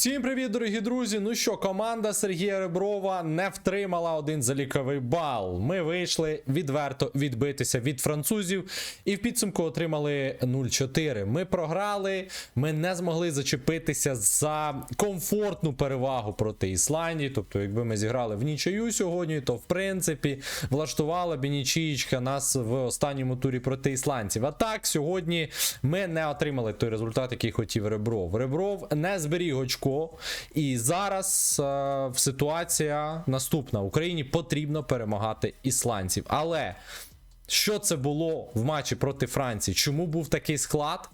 Всім привіт, дорогі друзі! Ну що, команда Сергія Реброва не втримала один заліковий бал. Ми вийшли відверто відбитися від французів і в підсумку отримали 0-4. Ми програли, ми не змогли зачепитися за комфортну перевагу проти Ісландії. Тобто, якби ми зіграли в нічию сьогодні, то в принципі влаштувала б нічиєчка нас в останньому турі проти ісландців. А так, сьогодні ми не отримали той результат, який хотів Ребров. Ребров не зберіг очко. І зараз е, ситуація наступна: Україні потрібно перемагати ісландців. Але що це було в матчі проти Франції? Чому був такий склад?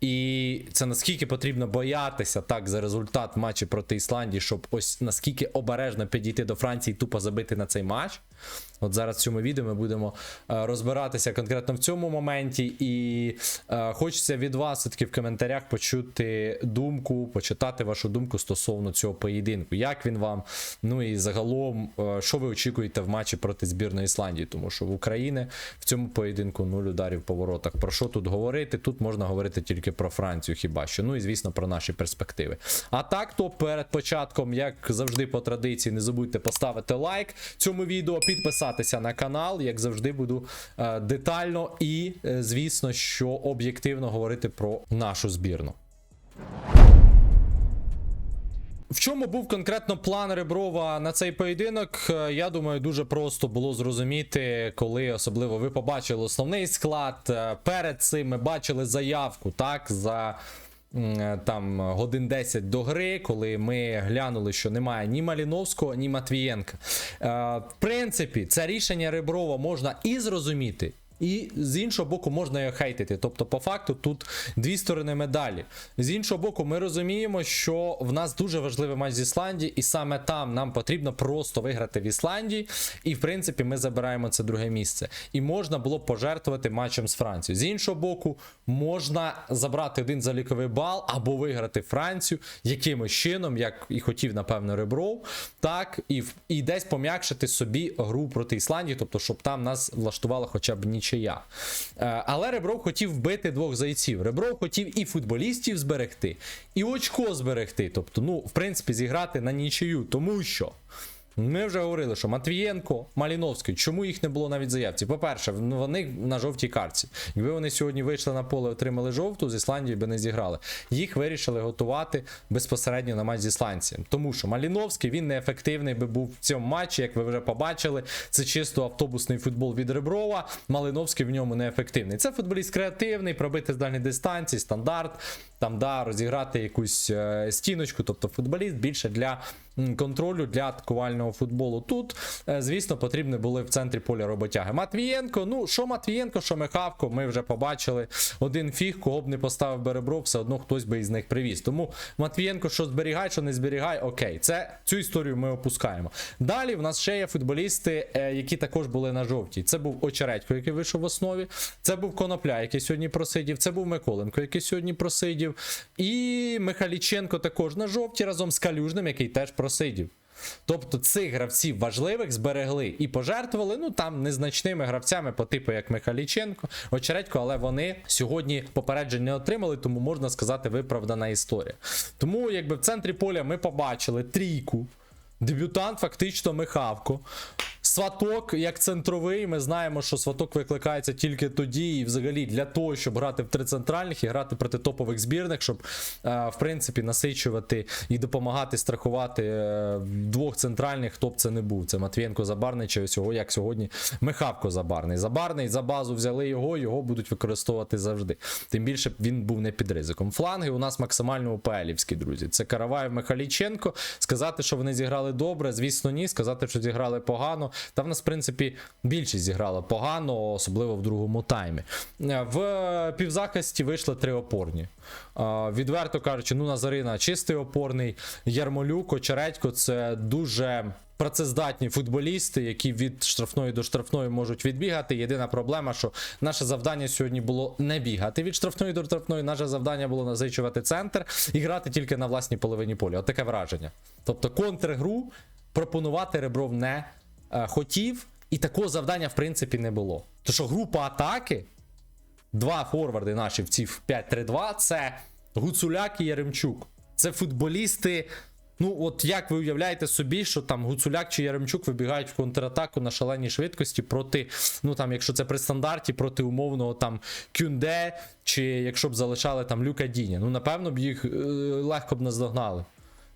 І це наскільки потрібно боятися так за результат в матчі проти Ісландії, щоб ось наскільки обережно підійти до Франції і тупо забити на цей матч. От зараз в цьому відео ми будемо е, розбиратися конкретно в цьому моменті. І е, хочеться від вас все-таки в коментарях почути думку, почитати вашу думку стосовно цього поєдинку. Як він вам? Ну і загалом, е, що ви очікуєте в матчі проти збірної Ісландії? Тому що в Україні в цьому поєдинку нуль ударів по воротах. Про що тут говорити? Тут можна говорити тільки про Францію, хіба що. Ну і звісно про наші перспективи. А так, то перед початком, як завжди, по традиції, не забудьте поставити лайк цьому відео, підписатися на канал. Як завжди, буду е, детально і, е, звісно, що об'єктивно говорити про нашу збірну. В чому був конкретно план Реброва на цей поєдинок? Е, Я думаю, дуже просто було зрозуміти, коли особливо ви побачили основний склад. Е, Перед цим ми бачили заявку так за. е, Там годин 10 до гри, коли ми глянули, що немає ні Маліновського, ні Матвієнка. В принципі, це рішення Реброва можна і зрозуміти, і з іншого боку, можна його хейтити. Тобто, по факту, тут дві сторони медалі. З іншого боку, ми розуміємо, що в нас дуже важливий матч з Ісландії, і саме там нам потрібно просто виграти в Ісландії. І в принципі, ми забираємо це друге місце. І можна було б пожертвувати матчем з Францією. З іншого боку, можна забрати один заліковий бал або виграти Францію якимось чином, як і хотів, напевно, Ребров. Так, і, і десь пом'якшити собі гру проти Ісландії, тобто, щоб там нас влаштувала хоча б нічия. Е, Але Ребров хотів вбити двох зайців. Ребров хотів і футболістів зберегти, і очко зберегти. Тобто, ну, в принципі, зіграти на нічию, тому що. Ми вже говорили, що Матвієнко, Маліновський, чому їх не було навіть заявці? По-перше, вони на жовтій картці. Якби вони сьогодні вийшли на поле, отримали жовту, з Ісландією би не зіграли. Їх вирішили готувати безпосередньо на матч з ісландцем. Тому що Маліновський він неефективний би був в цьому матчі, як ви вже побачили. Це чисто автобусний футбол від Реброва. Малиновський в ньому неефективний. Це футболіст креативний, пробити з дальньої дистанції, стандарт, там да, розіграти якусь е, стіночку. Тобто футболіст більше для контролю для атакувального футболу. Тут, е, звісно, потрібні були в центрі поля роботяги. Матвієнко, ну що Матвієнко, що Михавко, ми вже побачили один фіг, кого б не поставив Беребро, все одно хтось би із них привіз. Тому Матвієнко, що зберігай, що не зберігай, окей, це цю історію ми опускаємо. Далі в нас ще є футболісти, е, які також були на жовтій. Це був Очередько, який вийшов в основі. Це був Конопля, який сьогодні просидів. Це був Миколенко, який сьогодні просидів. І Михаліченко також на жовті разом з Калюжним, який теж просидів. Тобто цих гравців важливих зберегли і пожертвували, ну там незначними гравцями по типу як Михайліченко, Очередько, але вони сьогодні попереджень не отримали, тому можна сказати виправдана історія. Тому, якби в центрі поля ми побачили трійку. Дебютант фактично Михавко. Сваток як центровий. Ми знаємо, що сваток викликається тільки тоді, і взагалі для того, щоб грати в три центральних і грати проти топових збірних, щоб е, в принципі насичувати і допомагати страхувати е, двох центральних, хто б це не був. Це Матвієнко Забарний, чи всього як сьогодні Михавко Забарний. Забарний за базу взяли його, його будуть використовувати завжди. Тим більше він був не під ризиком. Фланги у нас максимально УПЛівські, друзі. Це Караваєв Михайліченко. Сказати, що вони зіграли добре, звісно, ні. Сказати, що зіграли погано. Та в нас, в принципі, більшість зіграла погано, особливо в другому таймі. Е, В півзахисті вийшли три опорні. Е, Відверто кажучи, ну Назарина чистий опорний, Ярмолюк, Очередько це дуже. Працездатні футболісти, які від штрафної до штрафної можуть відбігати. Єдина проблема, що наше завдання сьогодні було не бігати від штрафної до штрафної. Наше завдання було насичувати центр і грати тільки на власній половині поля. От таке враження. Тобто контргру пропонувати Ребров не е, хотів, і такого завдання в принципі не було. То що група атаки, два форварди наші в ці 5-3-2 це Гуцуляк і Яремчук. Це футболісти. Ну, от як ви уявляєте собі, що там Гуцуляк чи Яремчук вибігають в контратаку на шаленій швидкості проти, ну там, якщо це при стандарті, проти умовного там Кюнде, чи якщо б залишали там Люка Діні. Ну, напевно б їх е, легко б наздогнали.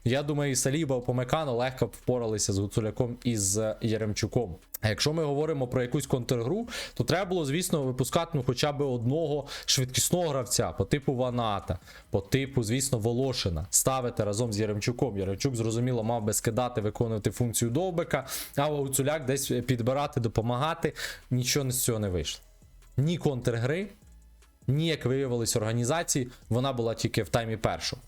Я думаю, і Саліба, Помекано легко впоралися з Гуцуляком і з Яремчуком. А якщо ми говоримо про якусь контргру, то треба було, звісно, випускати ну, хоча б одного швидкісного гравця по типу Ваната, по типу, звісно, Волошина, ставити разом з Яремчуком. Яремчук, зрозуміло, мав би скидати, виконувати функцію довбика, а Гуцуляк десь підбирати, допомагати. Нічого з цього не вийшло. Ні контргри, ні, як виявилось, організації, вона була тільки в таймі першого.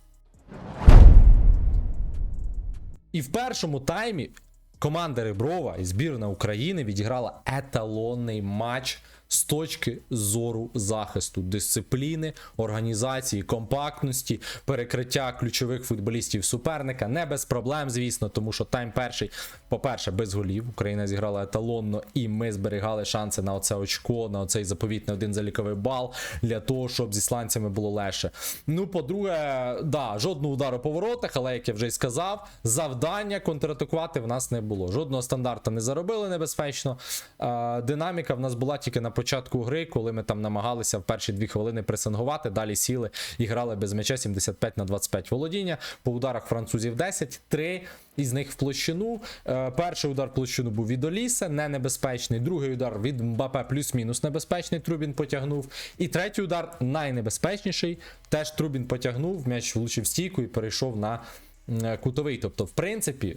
І в першому таймі команда Реброва і збірна України відіграла еталонний матч з точки зору захисту, дисципліни, організації, компактності, перекриття ключових футболістів суперника. Не без проблем, звісно, тому що тайм перший, по-перше, без голів. Україна зіграла еталонно, і ми зберігали шанси на оце очко, на оцей заповітний один заліковий бал для того, щоб з ісландцями було легше. Ну, по-друге, да, жодного удару по воротах, але як я вже й сказав, завдання контратакувати в нас не було. Жодного стандарта не заробили небезпечно. Е, Динаміка в нас була тільки на початку гри, коли ми там намагалися в перші дві хвилини пресингувати. Далі сіли і грали без м'яча 75 на 25 володіння. По ударах французів 10, 3 із них в площину. Е, Перший удар в площину був від Оліса, не небезпечний. Другий удар від Мбапе плюс-мінус небезпечний. Трубін потягнув. І третій удар найнебезпечніший. Теж Трубін потягнув, м'яч влучив стійку і перейшов на кутовий. Тобто, в принципі.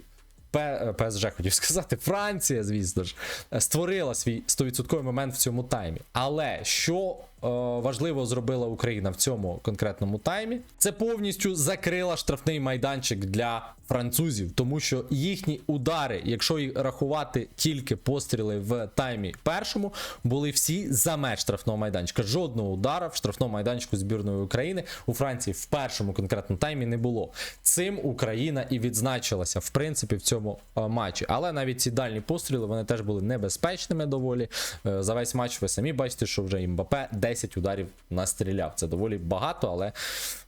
ПСЖ хотів сказати, Франція, звісно ж, створила свій 100% момент в цьому таймі. Але що е, важливо зробила Україна в цьому конкретному таймі, це повністю закрила штрафний майданчик для французів, тому що їхні удари, якщо їх рахувати тільки постріли в таймі першому, були всі за меж штрафного майданчика. Жодного удара в штрафному майданчику збірної України у Франції в першому конкретному таймі не було. Цим Україна і відзначилася в принципі в цьому е, матчі. Але навіть ці дальні постріли вони теж були небезпечними доволі. Е, За весь матч ви самі бачите, що вже Мбапе 10 ударів настріляв. Це доволі багато, але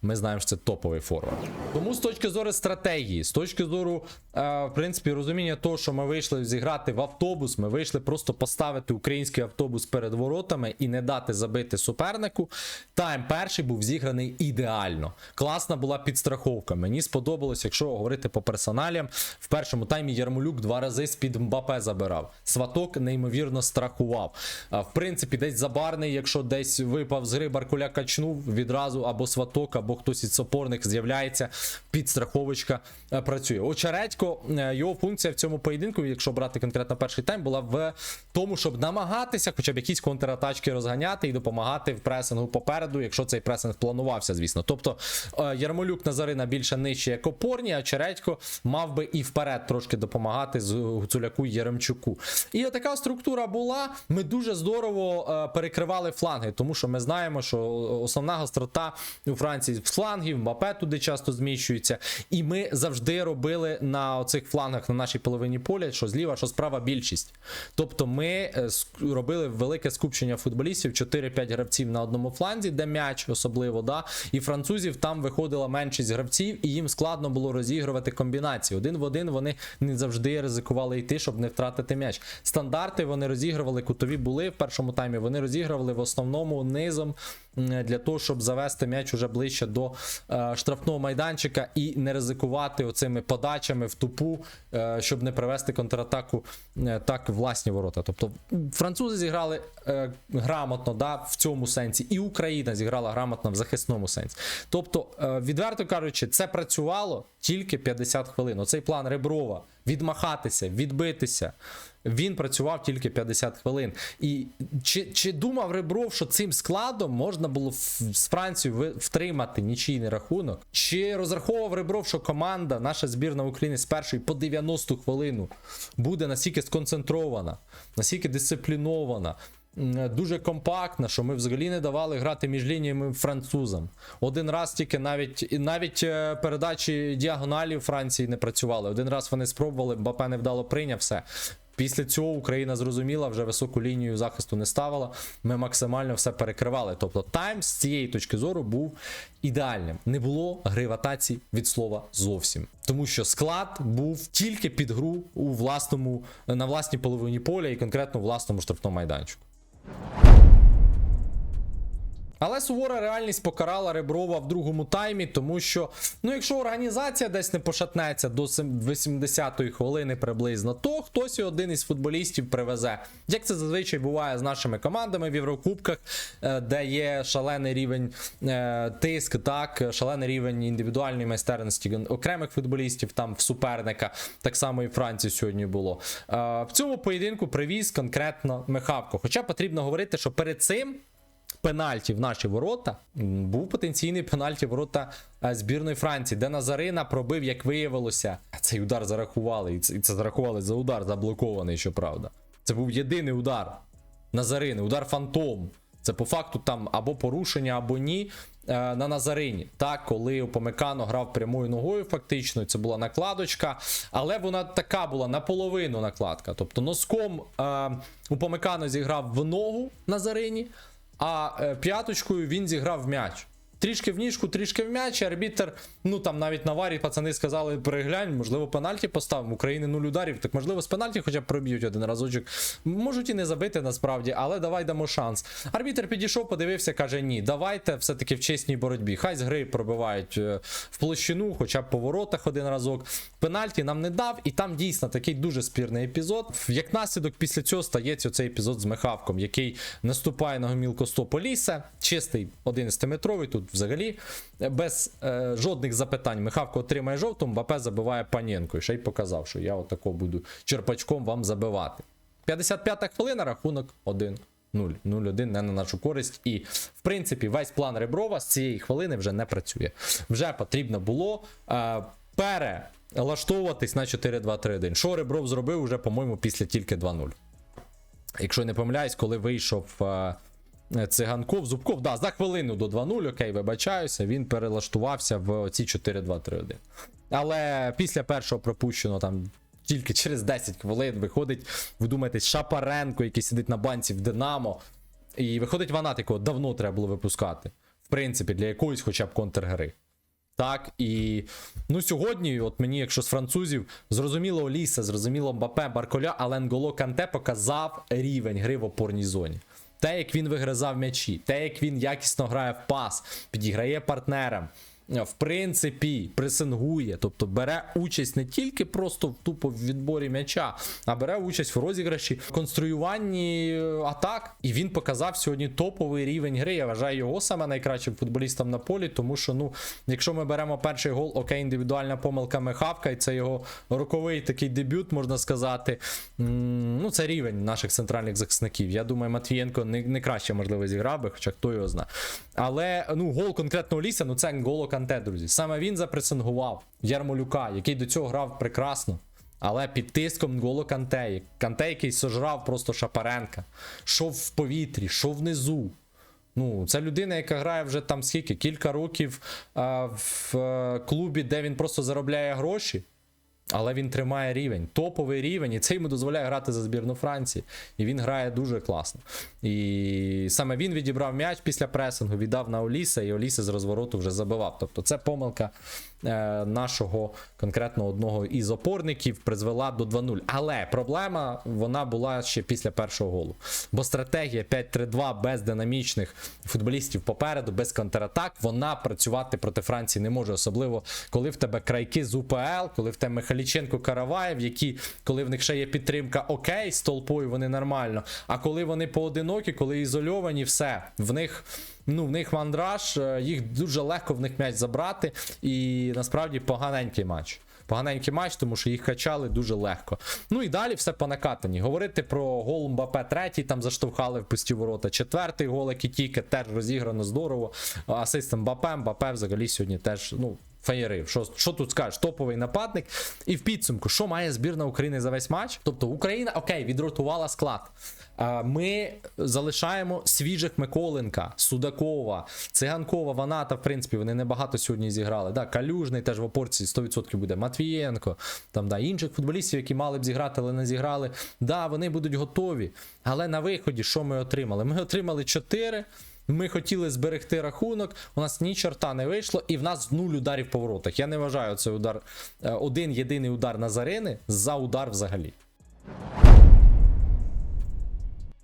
ми знаємо, що це топовий форвард. Тому з точки зору стратегії, з точки зору, е, в принципі, розуміння того, що ми вийшли зіграти в автобус, ми вийшли просто поставити український автобус перед воротами і не дати забити супернику. Тайм перший був зіграний ідеально. Класна була підстраховка. Мені сподобалось, якщо говорити по персоналям, в першому таймі Ярмолюк два рази з-під Мбапе забирав. Сваток неймовірно страхував. В принципі, десь забарний, якщо десь випав з гри, Баркуля качнув відразу або сваток, або хтось із опорних з'являється. Підстраховочка е, працює. Очередько, е, його функція в цьому поєдинку, якщо брати конкретно перший тайм, була в тому, щоб намагатися хоча б якісь контратачки розганяти і допомагати в пресингу попереду, якщо цей пресинг планувався, звісно. Тобто е, Ярмолюк Назарина більше нижче як опорні, а Чередько мав би і вперед трошки допомагати з Гуцуляку і Яремчуку. І така структура була. Ми дуже здорово перекривали фланги, тому що ми знаємо, що основна гострота у Франції з флангів, Мбапе туди часто зміщується. І ми завжди робили на оцих флангах на нашій половині поля, що зліва, що справа більшість. Тобто ми е, робили велике скупчення футболістів, 4-5 гравців на одному фланзі, де м'яч особливо, да. І французів там виходила меншість гравців, і їм складно було розігрувати комбінації. Один в один вони не завжди ризикували йти, щоб не втратити м'яч. Стандарти вони розігрували, кутові були в першому таймі. Вони розігрували в основному низом для того, щоб завести м'яч уже ближче до е, штрафного майданчика і не ризикувати оцими подачами в тупу, е, щоб не привести контратаку е, так власні ворота. Тобто французи зіграли грамотно да, в цьому сенсі, і Україна зіграла грамотно в захисному сенсі. Тобто, відверто кажучи, це працювало тільки 50 хвилин. Оцей план Реброва відмахатися, відбитися. Він працював тільки 50 хвилин. І чи, чи думав Ребров, що цим складом можна було з Францією втримати нічийний рахунок? Чи розраховував Ребров, що команда, наша збірна України з першої по 90 хвилину буде настільки сконцентрована, настільки дисциплінована? Дуже компактна, що ми взагалі не давали грати між лініями французам. Один раз тільки навіть навіть е, передачі діагоналі в Франції не працювали. Один раз вони спробували, Мбапе не вдало прийняв все. Після цього Україна зрозуміла, вже високу лінію захисту не ставила. Ми максимально все перекривали. Тобто тайм з цієї точки зору був ідеальним. Не було гри в атаці від слова зовсім. Тому що склад був тільки під гру у власному на власній половині поля і конкретно власному штрафному майданчику. Але сувора реальність покарала Реброва в другому таймі, тому що, ну, якщо організація десь не пошатнеться до сем- 80-ї хвилини приблизно, то хтось і один із футболістів привезе. Як це зазвичай буває з нашими командами в Єврокубках, е, де є шалений рівень е, тиск, так, шалений рівень індивідуальної майстерності окремих футболістів там в суперника. Так само і Франції сьогодні було. Е, в цьому поєдинку привіз конкретно Михавко. Хоча потрібно говорити, що перед цим пенальті в наші ворота був потенційний пенальті ворота е, збірної Франції, де Назарина пробив, як виявилося. Цей удар зарахували. І це, і це зарахували за удар, заблокований, щоправда. Це був єдиний удар Назарини, удар фантом. Це по факту там або порушення, або ні. е, На Назарині, так, коли Упомекано грав прямою ногою, фактично, це була накладочка, але вона така була наполовину накладка. Тобто носком е, Упомекано зіграв в ногу Назарині, а е, п'яточкою він зіграв м'яч. Трішки в ніжку, трішки в м'яч. і Арбітер, ну там навіть на варі пацани сказали, переглянь, можливо, пенальті поставимо. України нуль ударів. Так можливо, з пенальті хоча б проб'ють один разочок. Можуть і не забити насправді, але давай дамо шанс. Арбітер підійшов, подивився, каже: ні, давайте все-таки в чесній боротьбі. Хай з гри пробивають е, в площину, хоча б по воротах один разок. Пенальті нам не дав, і там дійсно такий дуже спірний епізод. Як наслідок, після цього стається цей епізод з Михавком, який наступає на гомілко Стополіса. Чистий 11-метровий, тут взагалі без е, жодних запитань. Михавко отримає жовту, Мбапе забиває паненко. І ще й показав, що я отако буду черпачком вам забивати. 55-та хвилина, рахунок 1. 0, 0-1 не на нашу користь. І, в принципі, весь план Реброва з цієї хвилини вже не працює. Вже потрібно було е, перелаштовуватись на 4-2-3-1. Що Ребров зробив уже, по-моєму, після тільки 2-0. Якщо не помиляюсь, коли вийшов е, Циганков, Зубков, да, за хвилину до 2-0, окей, вибачаюся, він перелаштувався в ці 4-2-3-1. Але після першого пропущеного там. Тільки через 10 хвилин виходить, ви думаєте, Шапаренко, який сидить на банці в Динамо. І виходить Ванат, якого давно треба було випускати. В принципі, для якоїсь хоча б контргри. Так, і ну сьогодні, от мені, якщо з французів, зрозуміло Оліса, зрозуміло Мбапе, Барколя, але Нголо Канте показав рівень гри в опорній зоні. Те, як він вигризав м'ячі, те, як він якісно грає в пас, підіграє партнерам. В принципі, пресингує, тобто бере участь не тільки просто в тупо в відборі м'яча, а бере участь в розіграші, конструюванні е, атак. І він показав сьогодні топовий рівень гри. Я вважаю його саме найкращим футболістом на полі, тому що, ну, якщо ми беремо перший гол, окей, індивідуальна помилка Михавка, і це його роковий такий дебют, можна сказати. Ну, це рівень наших центральних захисників. Я думаю, Матвієнко не, не краще, можливо, зіграв би, хоча хто його знає. Але ну, гол конкретного ліса, ну це Нголо Канте, друзі. Саме він запресингував Ярмолюка, який до цього грав прекрасно. Але під тиском Нголо Канте. Канте, який сожрав просто Шапаренка. Що в повітрі, що внизу. Ну, це людина, яка грає вже там скільки? Кілька років а, в е, клубі, де він просто заробляє гроші. Але він тримає рівень, топовий рівень, і це йому дозволяє грати за збірну Франції. І він грає дуже класно. І саме він відібрав м'яч після пресингу, віддав на Оліса, і Оліса з розвороту вже забивав. Тобто це помилка нашого конкретно одного із опорників призвела до 2-0. Але проблема вона була ще після першого голу. Бо стратегія 5-3-2 без динамічних футболістів попереду, без контратак, вона працювати проти Франції не може. Особливо коли в тебе крайки з УПЛ, коли в тебе Михайліченко Караваєв, які, коли в них ще є підтримка, окей, з толпою вони нормально. А коли вони поодинокі, коли ізольовані, все в них. Ну, в них мандраж, е, їх дуже легко в них м'яч забрати, і насправді поганенький матч. Поганенький матч, тому що їх качали дуже легко. Ну і далі все по накатані. Говорити про гол Мбапе третій, там заштовхали в пусті ворота. Четвертий гол Кітіке теж розіграно здорово. Асист Мбапе, Мбапе взагалі сьогодні теж, ну. Феєрив. Що, що тут скажеш? Топовий нападник. І в підсумку, що має збірна України за весь матч? Тобто Україна, окей, відротувала склад. Ми залишаємо свіжих Миколенка, Судакова, Циганкова, Ваната, в принципі, вони небагато сьогодні зіграли. Да, Калюжний теж в опорці 100% буде. Матвієнко, там, да, інших футболістів, які мали б зіграти, але не зіграли. Да, вони будуть готові. Але на виході, що ми отримали? Ми отримали 4. Ми хотіли зберегти рахунок, у нас ні чорта не вийшло, і в нас нуль ударів по воротах. Я не вважаю цей удар е, один єдиний удар Назарини за удар взагалі.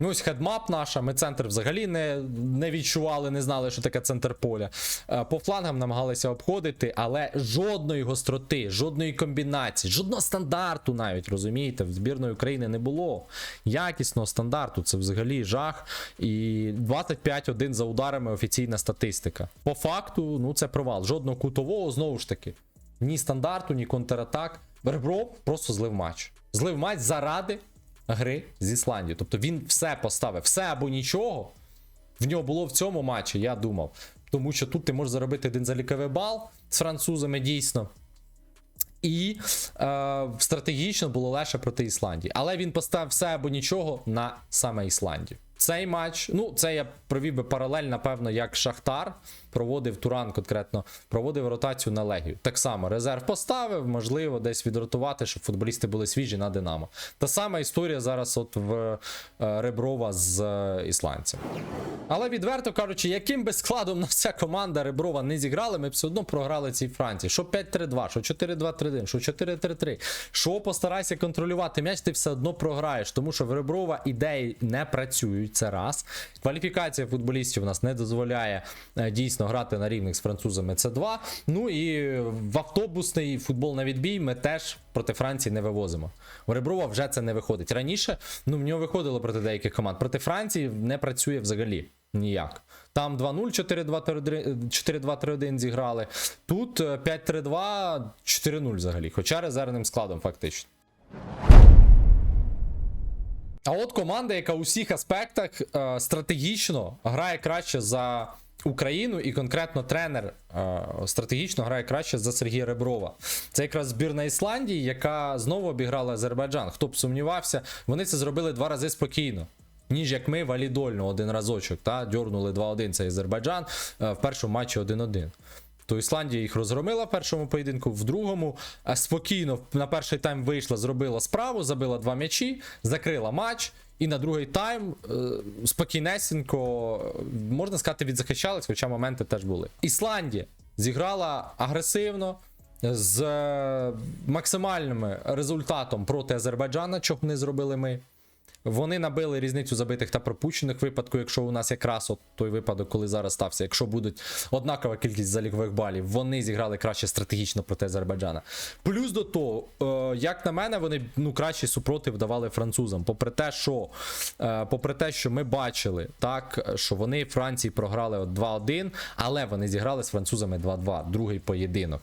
Ну, ось хедмап наша, ми центр взагалі не, не відчували, не знали, що таке центр поля. Е, По флангам намагалися обходити, але жодної гостроти, жодної комбінації, жодного стандарту навіть, розумієте, в збірної України не було. Якісного стандарту, це взагалі жах. І 25-1 за ударами офіційна статистика. По факту, ну це провал. Жодного кутового, знову ж таки. Ні стандарту, ні контратак. Ребров просто злив матч. Злив матч заради гри з Ісландією. Тобто він все поставив, все або нічого. В нього було в цьому матчі, я думав. Тому що тут ти можеш заробити один заліковий бал з французами дійсно. І е, стратегічно було легше проти Ісландії. Але він поставив все або нічого на саме Ісландію. Цей матч, ну це я провів би паралель, напевно, як Шахтар проводив Туран конкретно, проводив ротацію на Легію. Так само резерв поставив, можливо, десь відротувати, щоб футболісти були свіжі на Динамо. Та сама історія зараз от в е, Реброва з е, ісландцем. Але відверто кажучи, яким би складом на вся команда Реброва не зіграли, ми б все одно програли цій Франції. Що 5-3-2, що 4-2-3-1, що 4-3-3. Що постарайся контролювати м'яч, ти все одно програєш, тому що в Реброва ідеї не працюють. Це раз. Кваліфікація футболістів у нас не дозволяє е, дійсно грати на рівних з французами. Це два. Ну і в автобусний футбол на відбій ми теж проти Франції не вивозимо. У Реброва вже це не виходить. Раніше ну, в нього виходило проти деяких команд. Проти Франції не працює взагалі. Ніяк. Там 2-0, 4-2-3-1 4-2-3-1 зіграли. Тут е, 5-3-2, 4-0 взагалі. Хоча резервним складом, фактично. А от команда, яка у всіх аспектах е, стратегічно грає краще за Україну, і конкретно тренер е, стратегічно грає краще за Сергія Реброва. Це якраз збірна Ісландії, яка знову обіграла Азербайджан. Хто б сумнівався, вони це зробили два рази спокійно. Ніж як ми валідольно один разочок, та дьорнули 2-1 цей Азербайджан е, в першому матчі 1-1. То Ісландія їх розгромила в першому поєдинку, в другому е, спокійно на перший тайм вийшла, зробила справу, забила два м'ячі, закрила матч. І на другий тайм е, спокійнесенько, можна сказати, відзахищались, хоча моменти теж були. Ісландія зіграла агресивно з е, максимальним результатом проти Азербайджана, чого не зробили ми. Вони набили різницю забитих та пропущених випадку, якщо у нас якраз от той випадок, коли зараз стався, якщо будуть однакова кількість залікових балів, вони зіграли краще стратегічно проти Азербайджана. Плюс до того, е, як на мене, вони ну кращий супротив давали французам. Попри те, що е, попри те, що ми бачили, так що вони Франції програли от 2-1, але вони зіграли з французами 2-2, другий поєдинок.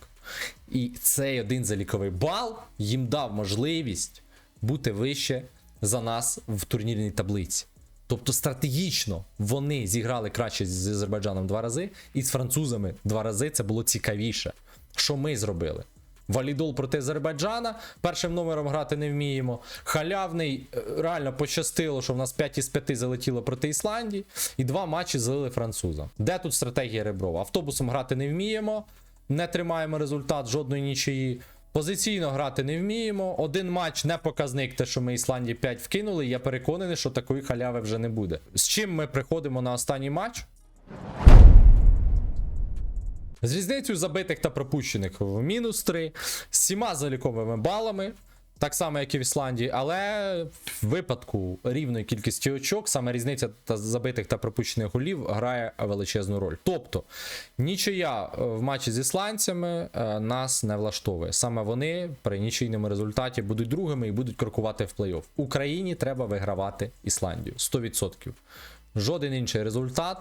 І цей один заліковий бал їм дав можливість бути вище за нас в турнірній таблиці. Тобто стратегічно вони зіграли краще з Азербайджаном два рази, і з французами два рази це було цікавіше. Що ми зробили? Валідол проти Азербайджана. Першим номером грати не вміємо. Халявний е, реально пощастило, що в нас 5 із 5 залетіло проти Ісландії, і два матчі залили французам. Де тут стратегія Реброва? Автобусом грати не вміємо, не тримаємо результат жодної нічиї. Позиційно грати не вміємо. Один матч не показник, те, що ми Ісландії 5 вкинули. Я переконаний, що такої халяви вже не буде. З чим ми приходимо на останній матч? З різницею забитих та пропущених в мінус 3, з сіма заліковими балами, так само, як і в Ісландії, але в випадку рівної кількості очок, саме різниця та забитих та пропущених голів грає величезну роль. Тобто, нічия е, в матчі з ісландцями е, нас не влаштовує. Саме вони при нічийному результаті будуть другими і будуть крокувати в плей-офф. Україні треба вигравати Ісландію 100%. Жоден інший результат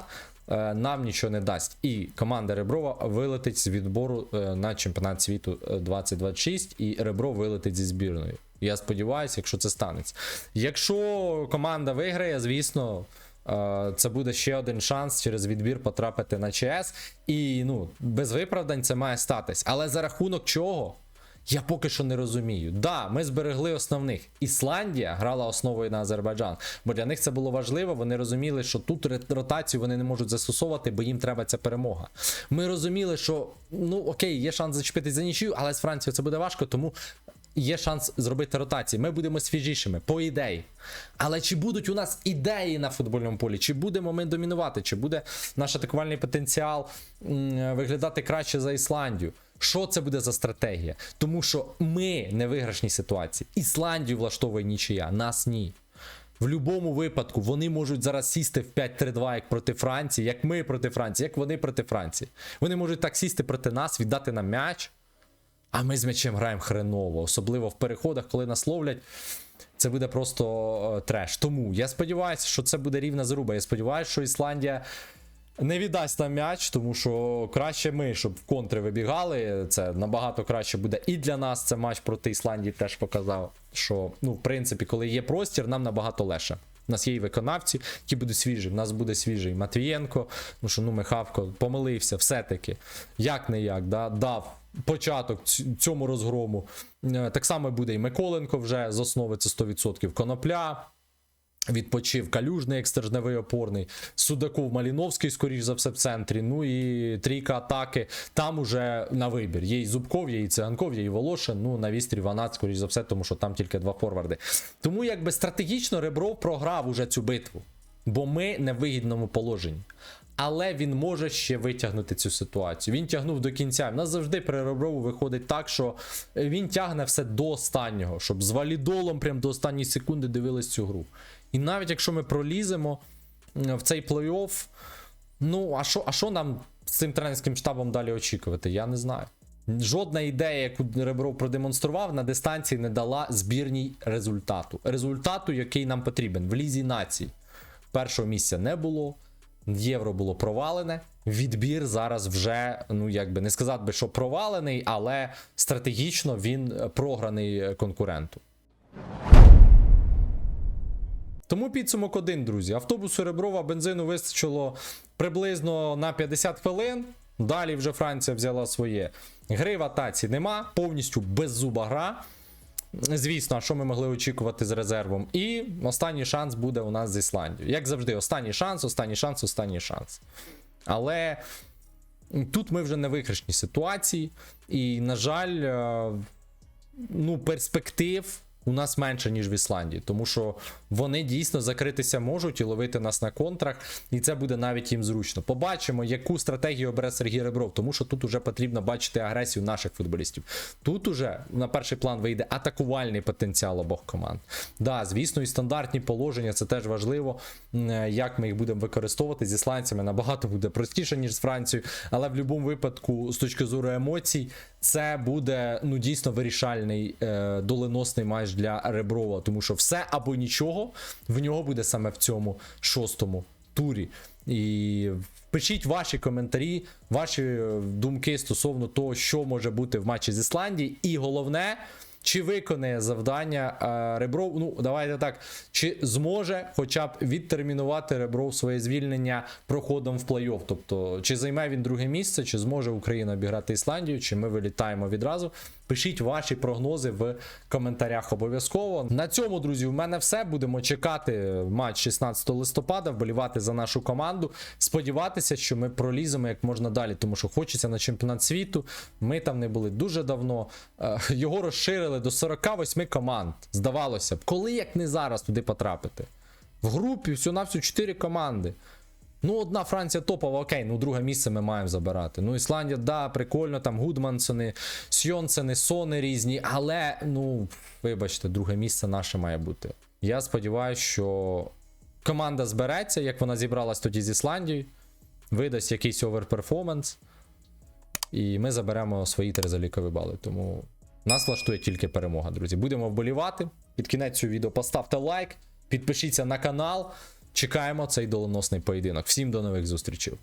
нам нічого не дасть. І команда Реброва вилетить з відбору е, на чемпіонат світу е, 2026, і Ребро вилетить зі збірною. Я сподіваюся, якщо це станеться. Якщо команда виграє, звісно. Е, Це буде ще один шанс через відбір потрапити на ЧС. І ну, без виправдань це має статись. Але за рахунок чого? Я поки що не розумію. Да, ми зберегли основних. Ісландія грала основою на Азербайджан, бо для них це було важливо. Вони розуміли, що тут ротацію вони не можуть застосовувати, бо їм треба ця перемога. Ми розуміли, що ну окей, є шанс зачепитись за нічию, але з Францією це буде важко, тому є шанс зробити ротації. Ми будемо свіжішими, по ідеї. Але чи будуть у нас ідеї на футбольному полі? Чи будемо ми домінувати? Чи буде наш атакувальний потенціал м, виглядати краще за Ісландію? Що це буде за стратегія? Тому що ми не в виграшній ситуації. Ісландію влаштовує нічия, нас ні. В будь-якому випадку вони можуть зараз сісти в 5-3-2 як проти Франції, як ми проти Франції, як вони проти Франції. Вони можуть так сісти проти нас, віддати нам м'яч. А ми з м'ячем граємо хреново, особливо в переходах, коли нас ловлять. Це буде просто е, треш. Тому я сподіваюся, що це буде рівна заруба. Я сподіваюся, що Ісландія не віддасть нам м'яч, тому що краще ми, щоб в контри вибігали. Це набагато краще буде і для нас. Це матч проти Ісландії теж показав, що ну, в принципі, коли є простір, нам набагато легше. У нас є і виконавці, які будуть свіжі. У нас буде свіжий Матвієнко, тому що ну Михавко помилився все-таки. Як не як, да, дав початок цьому розгрому. Е, Так само буде і Миколенко вже з основи це 100%. Конопля. Відпочив калюжний екстержневий опорний, Судаков Маліновський, скоріш за все, в центрі. Ну і трійка атаки. Там уже на вибір. Є і Зубков, є і Циганков, є і Волошин. Ну, на вістрі Ванат, скоріш за все, тому що там тільки два форварди. Тому якби стратегічно Ребров програв уже цю битву, бо ми не в вигідному положенні. Але він може ще витягнути цю ситуацію. Він тягнув до кінця. У нас завжди при Реброву виходить так, що він тягне все до останнього, щоб з валідолом прям до останньої секунди дивились цю гру. І навіть якщо ми проліземо в цей плей-офф, ну а що, а що нам з цим тренерським штабом далі очікувати? Я не знаю. Жодна ідея, яку Ребров продемонстрував, на дистанції не дала збірній результату. Результату, який нам потрібен в лізі націй. Першого місця не було. Євро було провалене. Відбір зараз вже, ну якби не сказати би, що провалений, але стратегічно він програний конкуренту. Тому підсумок один, друзі. Автобусу Реброва бензину вистачило приблизно на 50 хвилин. Далі вже Франція взяла своє. Гри в атаці нема, повністю беззуба гра. Звісно, що ми могли очікувати з резервом. І останній шанс буде у нас з Ісландією. Як завжди, останній шанс, останній шанс, останній шанс. Але тут ми вже не виграшній ситуації. І, на жаль, е, ну, перспектив у нас менше, ніж в Ісландії, тому що вони дійсно закритися можуть і ловити нас на контрах, і це буде навіть їм зручно. Побачимо, яку стратегію обере Сергій Ребров, тому що тут уже потрібно бачити агресію наших футболістів. Тут уже на перший план вийде атакувальний потенціал обох команд. Да, звісно, і стандартні положення це теж важливо. Як ми їх будемо використовувати з ісландцями набагато буде простіше, ніж з Францією, але в будь-якому випадку, з точки зору емоцій, це буде ну дійсно вирішальний е, доленосний матч для Реброва, тому що все або нічого в нього буде саме в цьому шостому турі. І пишіть ваші коментарі, ваші е, думки стосовно того, що може бути в матчі з Ісландії, і головне. Чи виконає завдання е, Ребров? Ну, давайте так. Чи зможе хоча б відтермінувати Ребров своє звільнення проходом в плей-офф? Тобто, чи займе він друге місце, чи зможе Україна обіграти Ісландію, чи ми вилітаємо відразу? Пишіть ваші прогнози в коментарях обов'язково. На цьому, друзі, в мене все. Будемо чекати матч 16 листопада, вболівати за нашу команду. Сподіватися, що ми проліземо як можна далі, тому що хочеться на чемпіонат світу. Ми там не були дуже давно. Е, Його розширили до 48 команд. Здавалося б, коли як не зараз туди потрапити? В групі всього на всю 4 команди. Ну, одна Франція топова, окей, ну друге місце ми маємо забирати. Ну, Ісландія, да, прикольно, там Гудмансони, Сьонсени, Сони різні, але, ну, вибачте, друге місце наше має бути. Я сподіваюся, що команда збереться, як вона зібралась тоді з Ісландією, видасть якийсь оверперформанс, і ми заберемо свої три залікові бали. Тому нас влаштує тільки перемога, друзі. Будемо вболівати. Під кінець цього відео поставте лайк, підпишіться на канал. Чекаємо цей доленосний поєдинок. Всім до нових зустрічей.